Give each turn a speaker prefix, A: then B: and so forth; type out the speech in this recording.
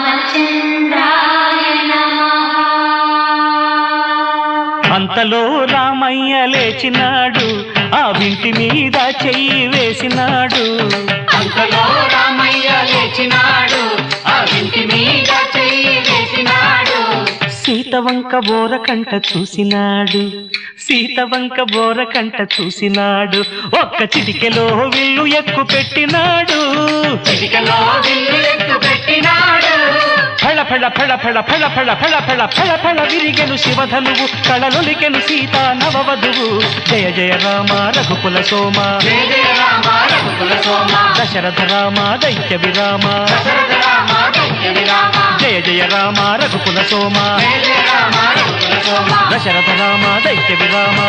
A: రామచంద్రాయ నమః.
B: అంతలో రామయ్య లేచినాడు ఆ వింటి మీద చెయ్యి వేసినాడు.
C: అంతలో రామయ్య లేచినాడు ఆ ఇంటి మీద చెయ్యి వేసినాడు.
B: సీతవంక బోరకంట చూసినాడు. సీతవంక బోరకంట చూసినాడు ఒక్క చిటికెలో విల్లు ఎక్కు పెట్టినాడు ఫళ ఫళ ఫళ ఫళ ఫళ ఫళ ఫళ ఫళ ఫళ ఫళ విరిగెను శివధనువు కళలొలికెను సీతా నవవధువు జయ జయ రామ రఘుకుల సోమ దశరథ రామ దైత్య విరామ జయ జయ రామ రఘుకుల సోమ
C: దశరథ రామ దైత్య విరామా